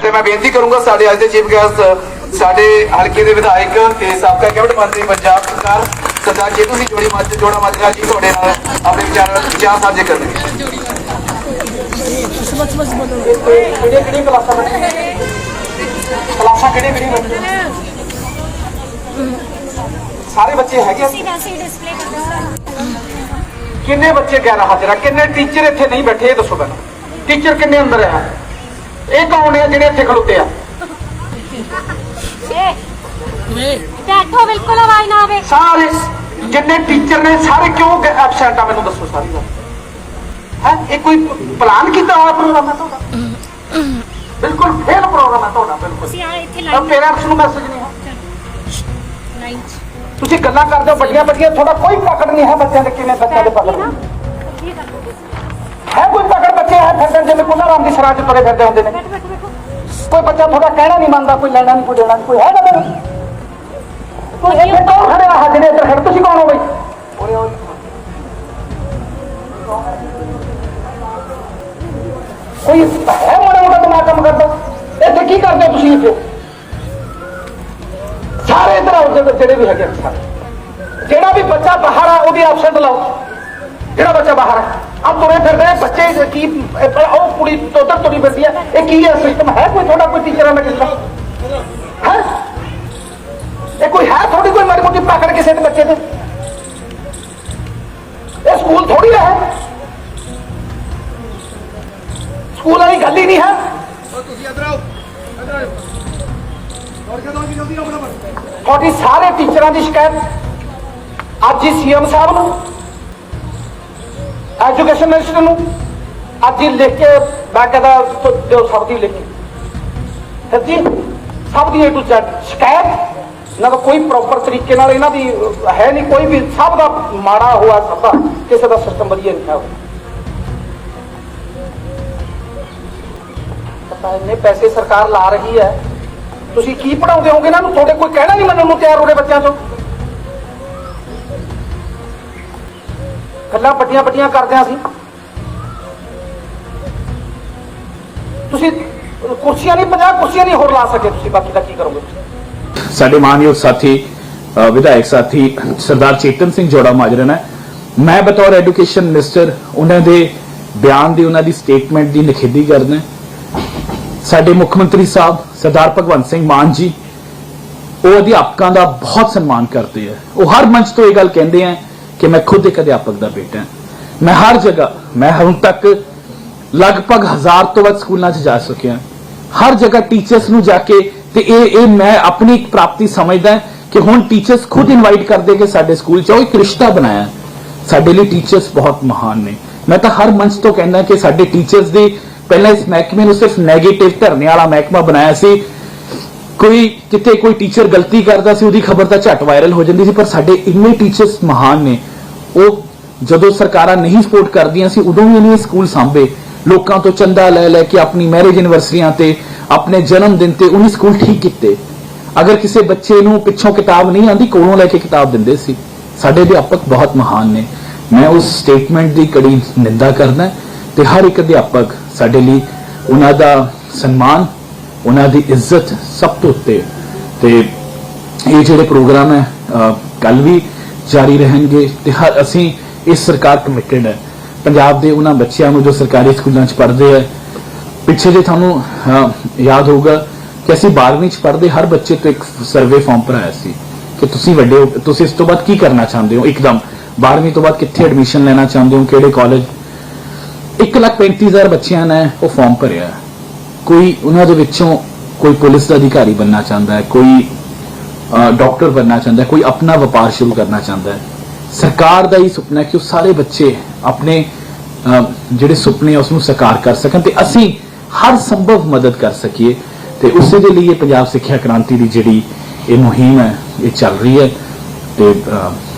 ਤੇ ਮੈਂ ਬੇਨਤੀ ਕਰੂੰਗਾ ਸਾਡੇ ਅੱਜ ਦੇ ਚੀਫ ਗੈਸਟ ਸਾਡੇ ਹਲਕੇ ਦੇ ਵਿਧਾਇਕ ਤੇ ਸਾਬਕਾ ਕੈਬਨਿਟ ਮੰਤਰੀ ਪੰਜਾਬ ਸਰਕਾਰ ਸਰਦਾਰ ਜੇਤੂ ਸਿੰਘ ਜੋੜੀ ਮੱਝ ਜੋੜਾ ਮਾਜਰਾ ਜੀ ਤੁਹਾਡੇ ਨਾਲ ਆਪਣੇ ਵਿਚਾਰ ਵਿਚਾਰ ਸਾਂਝੇ ਕਰਨਗੇ ਕਿਹੜੀਆਂ ਕਿਹੜੀਆਂ ਕਲਾਸਾਂ ਬਣੇ ਕਲਾਸਾਂ ਕਿਹੜੀਆਂ ਕਿਹੜੀਆਂ ਸਾਰੇ ਬੱਚੇ ਹੈਗੇ ਆ? ਵੈਸੇ ਹੀ ਡਿਸਪਲੇ ਕਰਦਾ ਕਿੰਨੇ ਬੱਚੇ ਗੈਰ ਹਾਜ਼ਰ ਆ ਕਿੰਨੇ ਟੀਚਰ ਇੱਥੇ ਨਹੀਂ ਬੈਠੇ ਇਹ ਦੱਸੋ ਪਹਿਲਾਂ ਟੀਚਰ ਕਿੰਨੇ ਅੰਦਰ ਆ? ਇਹ ਕੌਣ ਆ ਜਿਹੜੇ ਇੱਥੇ ਖਲੋਤੇ ਆ? ਏ ਬੈਠੋ ਬਿਲਕੁਲ ਆਵਾਜ਼ ਨਾ ਆਵੇ। ਸਾਰੇ ਜਿੰਨੇ ਟੀਚਰ ਨੇ ਸਾਰੇ ਕਿਉਂ ਐਬਸੈਂਟ ਆ? ਮੈਨੂੰ ਦੱਸੋ ਸਾਰੀ ਗੱਲ। ਹੈ? ਇਹ ਕੋਈ ਪਲਾਨ ਕੀਤਾ ਹੋਇਆ ਪ੍ਰੋਗਰਾਮ ਹੈ ਤੁਹਾਡਾ? ਬਿਲਕੁਲ ਫੇਲ ਪ੍ਰੋਗਰਾਮ ਹੈ ਤੁਹਾਡਾ ਬਿਲਕੁਲ। ਤੁਸੀਂ ਆ ਇੱਥੇ ਤਾਂ ਲਾਈਨ ਪੇਰੈਂਟਸ ਨੂੰ ਮੈਸੇਜ ਨਹੀਂ ਹੈ। ਲਾਈਨ ਤੁਸੀਂ ਗੱਲਾਂ ਕਰਦੇ ਹੋ ਵੱਡੀਆਂ ਵੱਡੀਆਂ ਤੁਹਾਡਾ ਕੋਈ ਪਕੜ ਨਹੀਂ ਹੈ ਬੱਚਿਆਂ ਦੇ ਕਿਵੇਂ ਬੱਚਿਆਂ ਦੇ ਪਕੜ ਨਾ। ਹੈ ਕੋਈ ਪਕੜ? ਬੱਚੇ ਹੈ ਫਿਰਦੇ ਜਿਵੇਂ ਕੁੱਲਾ ਰਾਮ ਦੀ ਸਰਾਂ ਚ ਤੁਰੇ ਫਿਰਦੇ ਹੁੰਦੇ ਨੇ। ਕੋਈ ਬੱਚਾ ਤੁਹਾਡਾ ਕਹਿਣਾ ਨਹੀਂ ਮੰਨਦਾ, ਕੋਈ ਲੈਣਾ ਨਹੀਂ, ਕੋਈ ਦੇਣਾ ਨਹੀਂ, ਕੋਈ ਹੈਗਾ ਤੈਨੂੰ ਕੋਈ ਇੱਥੇ ਕੌਣ ਖੜੇ ਆ ਜਿਹੜੇ ਇੱਧਰ ਖੜੇ ਤੁਸੀਂ ਕੌਣ ਹੋ ਬਈ? ਕੋਈ ਹੈ ਮਾੜਾ ਮੋਟਾ ਦਿਮਾਗ ਕੰਮ ਕਰਦਾ। ਇੱਥੇ ਕੀ ਕਰਦੇ ਹੋ ਤੁਸੀਂ ਇੱਥੇ? ਸਾਰੇ ਇੱਧਰ ਆਓ, ਜਿਹੜੇ- ਵੀ ਹੈਗੇ ਆ ਸਾਰੇ। ਜਿਹੜਾ ਵੀ ਬੱਚਾ ਬਾਹਰ ਆ, ਉਹਦੀ ਐਬਸੈਂਟ ਲਾਓ। ਜਿਹੜਾ ਬੱਚਾ ਬਾਹਰ ਆ। ਆ ਤੁਰੇ ਫਿਰਦੇ ਆ ਬੱਚੇ ਇਹ ਕੀ ਇਹ ਪਰ ਉਹ ਕੁੜੀ ਤੋਤਰ ਤੁਰੀ ਫਿਰਦੀ ਆ ਇਹ ਕੀ ਹੈ ਸਿਸਟਮ ਹੈ ਕੋਈ ਤੁਹਾਡਾ ਕੋਈ ਟੀਚਰਾਂ ਦਾ ਕਿਸਾ ਹੈ? ਇਹ ਕੋਈ ਹੈ ਥੋੜੀ ਕੋਈ ਮਾੜੀ ਮੋਟੀ ਪਕੜ ਕਿਸੇ ਦੇ ਬੱਚੇ ਤੇ? ਇਹ ਸਕੂਲ ਥੋੜੀ ਹੈ ਸਕੂਲ ਵਾਲੀ ਗੱਲ ਹੀ ਨਹੀਂ ਹੈ। ਤੁਸੀਂ ਇੱਧਰ ਆਓ ਇੱਧਰ ਆਓ ਦੌੜ ਕੇ ਦੌੜ ਕੇ ਜਲਦੀ ਆਓ ਬਰਾਬਰ ਤੁਹਾਡੀ ਸਾਰੇ ਟੀਚਰਾਂ ਦੀ ਸ਼ਿਕਾਇਤ। ਅੱਜ ਹੀ ਸੀਐਮ ਸਾਹਿਬ ਨੂੰ ਐਜੂਕੇਸ਼ਨ ਮਿਨਿਸਟਰ ਨੂੰ ਅੱਜ ਹੀ ਲਿਖ ਕੇ ਮੈਂ ਕਹਿੰਦਾ ਦਿਓ ਸਭ ਦੀ ਲਿਖ। ਫਿਰ ਜੀ, ਸਭ ਦੀ ਏ ਟੂ ਜ਼ੈਡ ਸ਼ਿਕਾਇਤ? ਇਹਨਾਂ ਕੋਈ ਪ੍ਰੋਪਰ ਤਰੀਕੇ ਨਾਲ ਇਹਨਾਂ ਦੀ ਹੈ ਨਹੀਂ, ਕੋਈ ਵੀ ਸਭ ਦਾ ਮਾੜਾ ਹੋਇਆ, ਸਭ ਦਾ ਕਿਸੇ ਦਾ ਸਿਸਟਮ ਵਧੀਆ ਨਹੀਂ ਹੈ। ਪਤਾ ਇੰਨੇ ਪੈਸੇ ਸਰਕਾਰ ਲਾ ਰਹੀ ਹੈ। ਤੁਸੀਂ ਕੀ ਪੜਾਉਂਦੇ ਹੋਗੇ ਇਹਨਾਂ ਨੂੰ? ਤੁਹਾਡੇ ਕੋਈ ਕਹਿਣਾ ਨਹੀਂ ਮੰਨਣ ਨੂੰ ਤਿਆਰ ਹੋ ਬੱਚਿਆਂ ਤੋਂ? ਗੱਲਾਂ ਵੱਡੀਆਂ ਵੱਡੀਆਂ ਕਰਦੇ ਹਾਂ ਅਸੀਂ। ਤੁਸੀਂ ਕੁਰਸੀਆਂ ਨਹੀਂ 50 ਕੁਰਸੀਆਂ ਨਹੀਂ ਹੋਰ ਲਾ ਸਕੇ ਤੁਸੀਂ, ਬਾਕੀ ਦਾ ਕੀ ਕਰੋਗੇ? ਸਾਡੇ ਮਾਨਯੋਗ ਸਾਥੀ ਵਿਧਾਇਕ ਸਾਥੀ ਸਰਦਾਰ ਚੇਤਨ ਸਿੰਘ ਜੋੜਾ ਮਾਜਰਾ ਮੈਂ ਬਤੌਰ ਐਜੂਕੇਸ਼ਨ ਮਿਨਿਸਟਰ, ਉਹਨਾਂ ਦੇ ਬਿਆਨ ਦੀ, ਉਹਨਾਂ ਦੀ ਸਟੇਟਮੈਂਟ ਦੀ ਨਿਖੇਧੀ ਕਰਦਾ ਸਾਡੇ ਮੁੱਖ ਮੰਤਰੀ ਸਾਹਿਬ, ਸਰਦਾਰ ਭਗਵੰਤ ਸਿੰਘ ਮਾਨ ਜੀ, ਉਹ ਅਧਿਆਪਕਾਂ ਦਾ ਬਹੁਤ ਸਨਮਾਨ ਕਰਦੇ ਆ। ਉਹ ਹਰ ਮੰਚ ਤੋਂ ਇਹ ਗੱਲ ਕਹਿੰਦੇ ਆ ਕਿ ਮੈਂ ਖੁਦ ਇੱਕ ਅਧਿਆਪਕ ਦਾ ਬੇਟਾ ਮੈਂ ਹਰ ਜਗ੍ਹਾ, ਮੈਂ ਹੁਣ ਤੱਕ ਲਗਭਗ ਹਜ਼ਾਰ ਤੋਂ ਵੱਧ ਸਕੂਲਾਂ 'ਚ ਜਾ ਚੁੱਕਿਆ ਹਰ ਜਗ੍ਹਾ ਟੀਚਰਸ ਨੂੰ ਜਾ ਕੇ ਤੇ ਇਹ ਇਹ ਮੈਂ ਆਪਣੀ ਇੱਕ ਪ੍ਰਾਪਤੀ ਸਮਝਦਾ ਕਿ ਹੁਣ ਟੀਚਰਸ ਖੁਦ ਇਨਵਾਈਟ ਕਰਦੇ ਕਿ ਸਾਡੇ ਸਕੂਲ 'ਚ ਆਓ ਇੱਕ ਰਿਸ਼ਤਾ ਬਣਾਇਆ। ਸਾਡੇ ਲਈ ਟੀਚਰਸ ਬਹੁਤ ਮਹਾਨ ਨੇ। ਮੈਂ ਤਾਂ ਹਰ ਮੰਚ ਤੋਂ ਕਹਿੰਦਾ ਕਿ ਸਾਡੇ ਟੀਚਰਸ ਦੀ ਪਹਿਲਾਂ ਇਸ ਮਹਿਕਮੇ ਨੂੰ ਸਿਰਫ 네ਗੇਟਿਵ ਧਰਨੇ ਵਾਲਾ ਮਹਿਕਮਾ ਬਣਾਇਆ ਸੀ। ਕੋਈ ਕਿਤੇ ਕੋਈ ਟੀਚਰ ਗਲਤੀ ਕਰਦਾ ਸੀ, ਉਹਦੀ ਖਬਰ ਤਾਂ ਝਟ ਵਾਇਰਲ ਹੋ ਜਾਂਦੀ ਸੀ, ਪਰ ਸਾਡੇ ਇੰਨੇ ਟੀਚਰਸ ਮਹਾਨ ਨੇ। ਉਹ ਜਦੋਂ ਸਰਕਾਰਾਂ ਨਹੀਂ ਸਪੋਰਟ ਕਰਦੀਆਂ ਸੀ, ਉਦੋਂ ਵੀ ਇਹਨੇ ਸਕੂਲ ਸਾਂਭੇ। ਲੋਕਾਂ ਤੋਂ ਚੰਦਾ ਲੈ ਲੈ ਕੇ ਆਪਣੀ ਮੈਰਿਜ ਐਨਵਰਸਰੀਆਂ ਤੇ, ਆਪਣੇ ਜਨਮ ਦਿਨ ਤੇ ਉਹਨੇ ਸਕੂਲ ਠੀਕ ਕੀਤੇ। ਅਗਰ ਕਿਸੇ ਬੱਚੇ ਨੂੰ ਪਿੱਛੋਂ ਕਿਤਾਬ ਨਹੀਂ ਆਂਦੀ ਕੋਲੋਂ ਲੈ ਕੇ ਕਿਤਾਬ ਦਿੰਦੇ ਸੀ। ਸਾਡੇ ਅਧਿਆਪਕ ਬਹੁਤ ਮਹਾਨ ਨੇ। ਮੈਂ ਉਸ ਸਟੇਟਮੈਂਟ ਦੀ ਕੜੀ ਨਿੰਦਾ ਕਰਦਾ ਤੇ ਹਰ ਇੱਕ ਅਧਿਆਪਕ ਸਾਡੇ ਲਈ ਉਹਨਾਂ ਦਾ ਸਨਮਾਨ, ਉਹਨਾਂ ਦੀ ਇੱਜ਼ਤ ਸਭ ਤੋਂ ਉੱਤੇ। ਤੇ ਇਹ ਜਿਹੜੇ ਪ੍ਰੋਗਰਾਮ ਹੈ ਕੱਲ ਵੀ ਜਾਰੀ ਰਹਿਣਗੇ ਤੇ ਹਰ ਅਸੀਂ ਇਸ ਸਰਕਾਰ ਕਮਿਟਡ ਹੈ। ਪੰਜਾਬ ਦੇ ਉਹਨਾਂ ਬੱਚਿਆਂ ਨੂੰ ਜੋ ਸਰਕਾਰੀ ਸਕੂਲਾਂ 'ਚ ਪੜ੍ਹਦੇ ਹੈ ਪਿੱਛੇ ਜੇ ਤੁਹਾਨੂੰ ਯਾਦ ਹੋਊਗਾ ਕਿ ਅਸੀਂ 12ਵੀਂ 'ਚ ਪੜ੍ਹਦੇ ਹਰ ਬੱਚੇ ਤੋਂ ਇੱਕ ਸਰਵੇ ਫਾਰਮ ਭਰਾਇਆ ਸੀ ਕਿ ਤੁਸੀਂ ਵੱਡੇ ਤੁਸੀਂ ਇਸ ਤੋਂ ਬਾਅਦ ਕੀ ਕਰਨਾ ਚਾਹੁੰਦੇ ਹੋ? ਇੱਕਦਮ 12ਵੀਂ ਤੋਂ ਬਾਅਦ ਕਿੱਥੇ ਐਡਮਿਸ਼ਨ ਲੈਣਾ ਚਾਹੁੰਦੇ ਹੋ? ਕਿਹੜੇ ਕਾਲਜ 135000 ਬੱਚਿਆਂ ਨੇ ਉਹ ਫਾਰਮ ਭਰਿਆ। ਕੋਈ ਉਹਨਾਂ ਦੇ ਵਿੱਚੋਂ ਕੋਈ ਪੁਲਿਸ ਦਾ ਅਧਿਕਾਰੀ ਬੰਨਣਾ ਚਾਹੁੰਦਾ ਹੈ, ਕੋਈ ਡਾਕਟਰ ਬਣਨਾ ਚਾਹੁੰਦਾ ਹੈ ਕੋਈ ਆਪਣਾ ਵਪਾਰ ਸ਼ੁਰੂ ਕਰਨਾ ਚਾਹੁੰਦਾ ਹੈ। ਸਰਕਾਰ ਦਾ ਹੀ ਸੁਪਨਾ ਹੈ ਕਿ ਉਹ ਸਾਰੇ ਬੱਚੇ ਆਪਣੇ ਜਿਹੜੇ ਸੁਪਨੇ ਉਸ ਨੂੰ ਸਾਕਾਰ ਕਰ ਸਕਣ ਤੇ ਅਸੀਂ ਹਰ ਸੰਭਵ ਮਦਦ ਕਰ ਸਕੀਏ ਤੇ ਉਸੇ ਦੇ ਲਈ ਇਹ ਪੰਜਾਬ ਸਿੱਖਿਆ ਕ੍ਰਾਂਤੀ ਦੀ ਜਿਹੜੀ ਇਹ ਮੁਹਿੰਮ ਹੈ, ਇਹ ਚੱਲ ਰਹੀ ਹੈ ਤੇ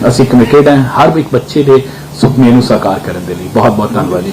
ਅਸੀਂ ਕਮਿਟਡ ਹਾਂ ਹਰ ਇੱਕ ਬੱਚੇ ਦੇ ਸੁਪਨੇ ਨੂੰ ਸਾਕਾਰ ਕਰਨ ਦੇ ਲਈ। ਬਹੁਤ ਬਹੁਤ ਧੰਨਵਾਦ ਜੀ।